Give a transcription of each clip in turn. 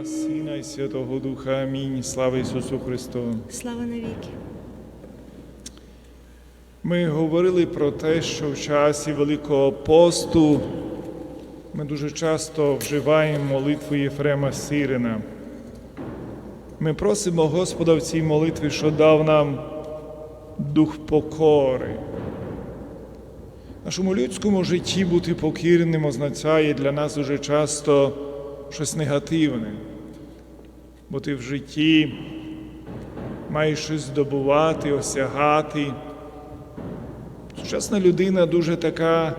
Отця, Сина і Святого Духа. Амінь. Слава Ісусу Христу. Слава навіки. Ми говорили про те, що в часі Великого посту ми дуже часто вживаємо молитву Єфрема Сирина. Ми просимо Господа в цій молитві, що дав нам дух покори. Нашому людському житті бути покірним означає для нас дуже часто щось негативне. Бо ти в житті маєш щось здобувати, осягати. Сучасна людина дуже така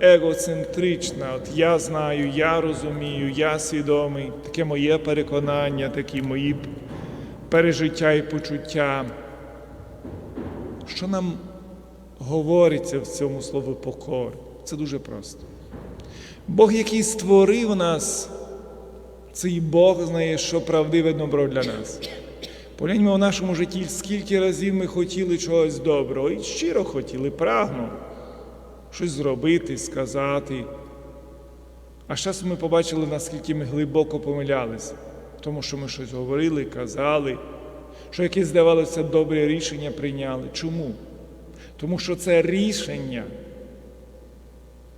егоцентрична. От я знаю, я розумію, я свідомий, таке моє переконання, такі мої пережиття і почуття. Що нам говориться в цьому слові покор? Це дуже просто. Бог, який створив нас, цей Бог знає, що правдиве добро для нас. Погляньмо в нашому житті, скільки разів ми хотіли чогось доброго, і щиро хотіли, прагнули щось зробити, сказати. А з часом ми побачили, наскільки ми глибоко помилялися, тому що ми щось говорили, казали, що якесь здавалося добре рішення прийняли. Чому? Тому що це рішення,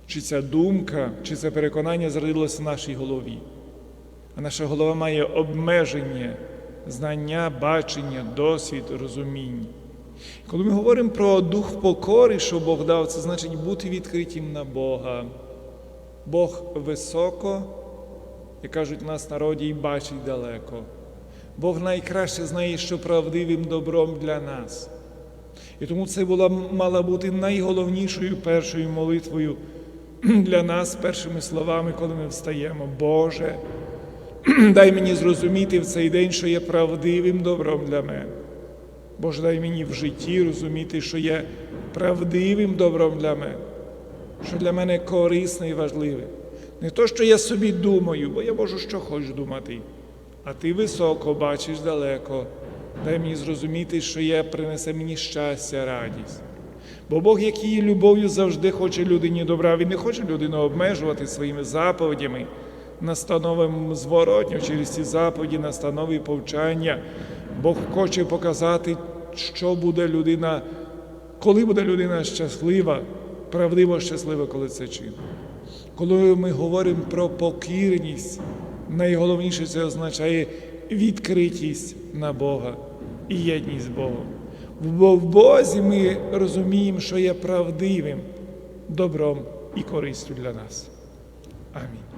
чи ця думка, чи це переконання зародилося в нашій голові. А наша голова має обмеження знання, бачення, досвід, розуміння. Коли ми говоримо про дух покори, що Бог дав, це значить бути відкритим на Бога. Бог високо, як кажуть в нас народі, і бачить далеко. Бог найкраще знає, що правдивим добром для нас. І тому це була мала бути найголовнішою першою молитвою для нас, першими словами, коли ми встаємо. Боже, дай мені зрозуміти в цей день, що є правдивим добром для мене. Боже, дай мені в житті розуміти, що є правдивим добром для мене, що для мене корисне і важливе. Не то, що я собі думаю, бо я можу що хочу думати, а ти високо бачиш далеко. Дай мені зрозуміти, що є, принесе мені щастя, радість. Бо Бог, який є любов'ю, завжди хоче людині добра. Він не хоче людину обмежувати своїми заповідями, настановами зворотньо через ці заповіді, настанови повчання. Бог хоче показати, що буде людина, коли буде людина щаслива, правдиво щаслива, коли це чинить. Коли ми говоримо про покірність, найголовніше це означає відкритість на Бога і єдність з Богом. Бо в Бозі ми розуміємо, що є правдивим добром і користю для нас. Амінь.